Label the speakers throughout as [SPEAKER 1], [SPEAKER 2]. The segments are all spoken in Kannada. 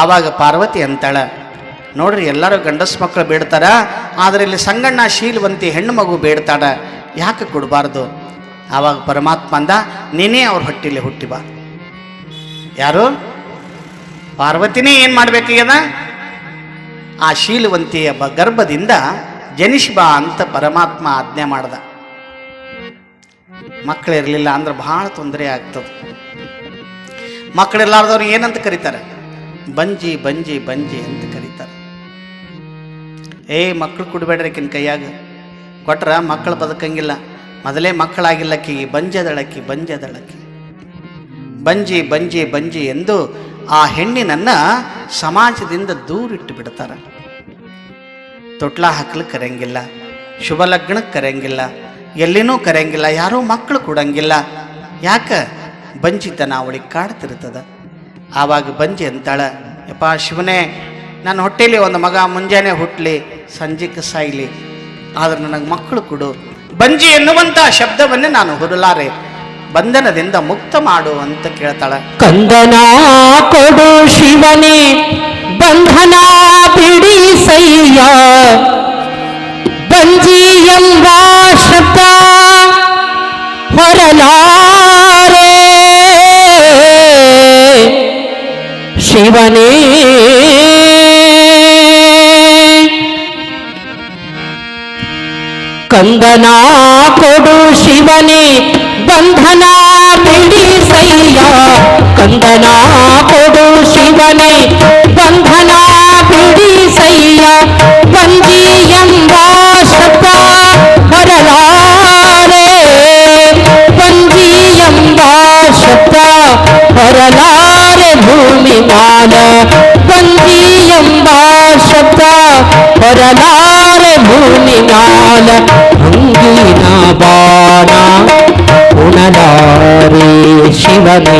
[SPEAKER 1] ಆವಾಗ ಪಾರ್ವತಿ ಅಂತಾಳೆ, ನೋಡ್ರಿ, ಎಲ್ಲರೂ ಗಂಡಸು ಮಕ್ಕಳು ಬೇಡ್ತಾರ, ಆದರೆ ಇಲ್ಲಿ ಸಂಗಣ್ಣ ಶೀಲವಂತಿ ಹೆಣ್ಣು ಮಗು ಬೇಡ್ತಾಡ ಯಾಕೆ ಕೊಡಬಾರ್ದು? ಆವಾಗ ಪರಮಾತ್ಮ ಅಂದ, ನೀನೇ ಅವ್ರ ಹೊಟ್ಟಿಲಿ ಹುಟ್ಟಿ ಬಾ. ಯಾರು? ಪಾರ್ವತಿನೇ ಏನು ಮಾಡ್ಬೇಕಾಗ್ಯದ ಆ ಶೀಲವಂತಿಯ ಬ, ಗರ್ಭದಿಂದ ಜನಿಷ್ ಬಾ ಅಂತ ಪರಮಾತ್ಮ ಆಜ್ಞೆ ಮಾಡ್ದ. ಮಕ್ಕಳಿರಲಿಲ್ಲ ಅಂದ್ರೆ ಬಹಳ ತೊಂದರೆ ಆಗ್ತದೆ. ಮಕ್ಕಳಿಲ್ಲಾರ್ದವ್ರು ಏನಂತ ಕರೀತಾರೆ? ಬಂಜಿ ಬಂಜಿ ಬಂಜಿ ಅಂತ ಕರೀತಾರೆ. ಏ ಮಕ್ಕಳು ಕೊಡಬೇಡ್ರಿ ಆಕಿನ ಕೈಯಾಗ. ಕೊಟ್ರ ಮಕ್ಕಳು ಬದುಕಂಗಿಲ್ಲ. ಮೊದಲೇ ಮಕ್ಕಳಾಗಿಲ್ಲಕ್ಕಿ, ಬಂಜದಳಕ್ಕಿ ಬಂಜದಳಕ್ಕಿ. ಬಂಜಿ ಬಂಜಿ ಬಂಜಿ ಎಂದು ಆ ಹೆಣ್ಣಿನನ್ನ ಸಮಾಜದಿಂದ ದೂರಿಟ್ಟು ಬಿಡ್ತಾರೆ. ತೊಟ್ಲ ಹಾಕಲು ಕರೆಯಂಗಿಲ್ಲ, ಶುಭ ಲಗ್ನಕ್ಕೆ ಕರೆಯಂಗಿಲ್ಲ, ಎಲ್ಲಿನೂ ಕರೆಯಂಗಿಲ್ಲ, ಯಾರೂ ಮಕ್ಕಳು ಕೊಡಂಗಿಲ್ಲ. ಯಾಕೆ? ಬಂಜಿತನ ಅವಳಿಗೆ ಕಾಡ್ತಿರ್ತದ. ಆವಾಗ ಬಂಜಿ ಅಂತಾಳೆ, ಯಪ್ಪ ಶಿವನೇ, ನನ್ನ ಹೊಟ್ಟೆಲಿ ಒಂದು ಮಗ ಮುಂಜಾನೆ ಹುಟ್ಟಲಿ ಸಂಜೆಗೆ ಸಾಯ್ಲಿ, ಆದ್ರೆ ನನಗೆ ಮಕ್ಕಳು ಕೊಡು. ಬಂಜಿ ಎನ್ನುವಂಥ ಶಬ್ದವನ್ನೇ ನಾನು ಹುರಲಾರೆ, ಬಂಧನದಿಂದ ಮುಕ್ತ ಮಾಡು ಅಂತ ಕೇಳ್ತಾಳೆ.
[SPEAKER 2] ಕಂದನ ಕೊಡು ಶಿವನೇ, ಬಂಧನ ಬಿಡಿ ಸೈಯ. ಬಂಜಿ ಎಂಬ ಕಂದನ ಕೊಡು ಶಿವನೇ ಬಂಧನ ಬಿಡಿಸಯ್ಯ ಕಂದನ ಕೊಡು ಶಿವನೇ ಬಂಧನ ಬಿಡಿಸಯ್ಯ ಬಂಜಿ ಎಂಬ ಶಬ್ದ ಹೊರಲಾರೆ ಬಂಜಿ ಎಂಬ ಶಬ್ದ ಹೊರಲಾರೆ ಭೂಮಿ ಮಾನ ಬಂಜಿ ಎಂಬ ಶಬ್ದ ಹೊರಲಾರೆ ಭೂಮಿ ಮಾನ ಅಂಗಿನ ಬಾಣ ಉಣಲಾರೆ ಶಿವನೇ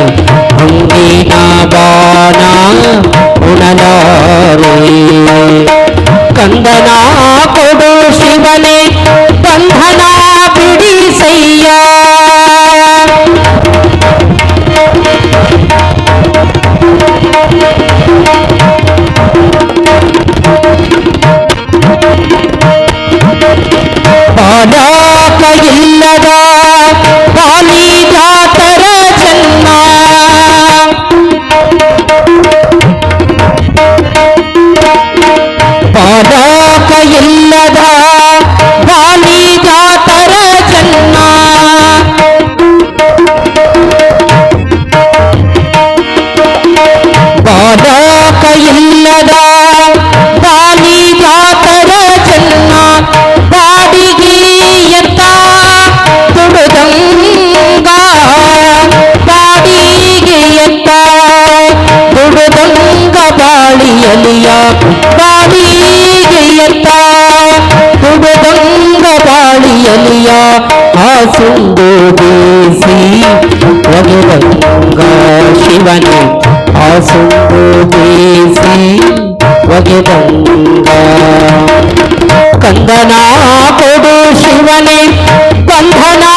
[SPEAKER 2] ಅಂಗಿನ ಬಾಣ यलिया आसुंदो देसी वगरंगा शिवने आसुंदो देसी वगरंगा कंदना कोडो शिवाने कंदना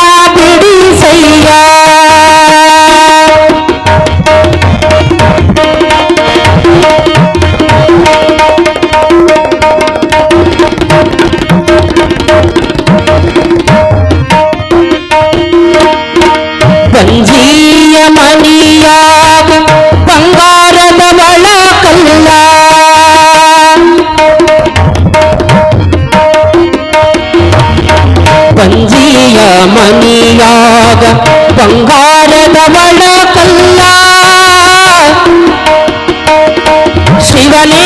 [SPEAKER 2] பஞ்சிய மணியாக பங்காரதவள கல்லா. சிவனே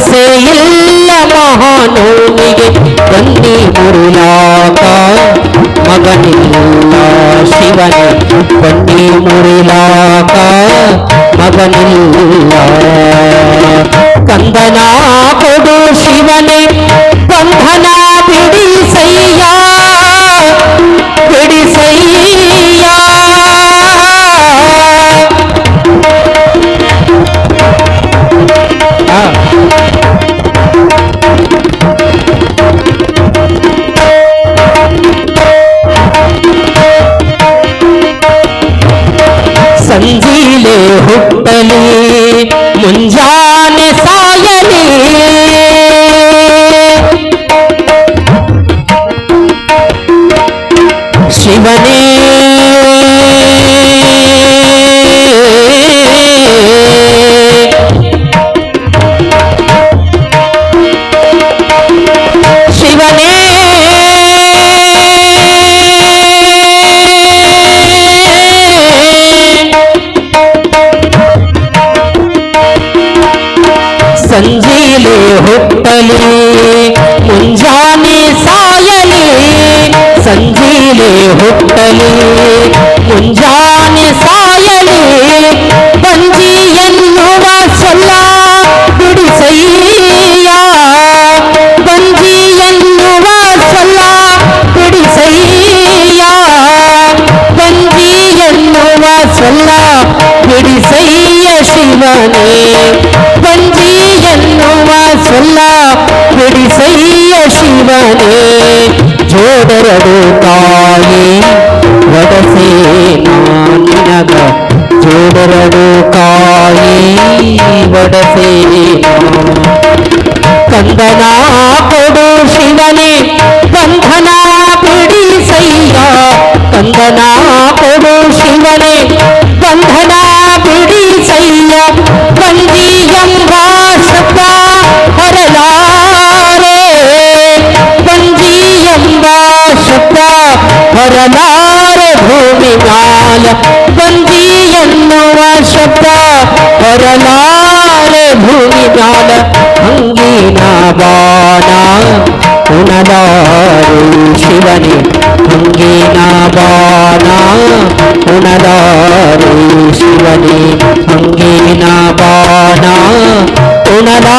[SPEAKER 2] ಸೊಸೆಯಿಲ್ಲ ಮಹಾನೋಮಿಗೆ ಬನ್ನಿ ಮುರುಳಾಕ. ಮಗನಿಲ್ಲ ಶಿವನ ಬನ್ನಿ ಮುರಿಲಾಕ ಮಗನಿಲ್ಲ ಕಂದನ ಕೊಡು ಶಿವನೇ ಬಂಧನ ಸಂಜೀಲೆ ಹುಟ್ಟಲಿ ಮುಂಜಾನೆ ಸಾಯಲಿ ಸಂಜೀಲೆ ಹುಟ್ಟಲಿ ಮುಂಜಾನೆ ಸಾಯಲಿ ಬಂಜಿ ಎನ್ನುವ ಸೊಲ್ಲ ಬಿಡಿಸಯ್ಯ ಬಂಜಿ ಎನ್ನುವ ಸೊಲ್ಲ ಬಿಡಿಸಯ್ಯ ಬಂಜಿ ಎನ್ನುವ ಸೊಲ್ಲ ಬಿಡಿಸಯ್ಯ ಶಿವನೇ ಬಂಜಿ ಎನ್ನುವ ಸೊಲ್ಲ ಬಿಡಿಸಯ್ಯ ಶಿವನೇ ಜೋಡರಡು ತಾಯಿ ಒಡಸೆ ನಿನಗ ಜೋಡರಡು ಕಾಯಿ ಒಡಸೆ శబ్ద కొరలారే భూమి నాద అంగీన బాణా ఉనదారు శివని అంగీన బాణా ఉనదారు శివని అంగీన బాణా ఉనదా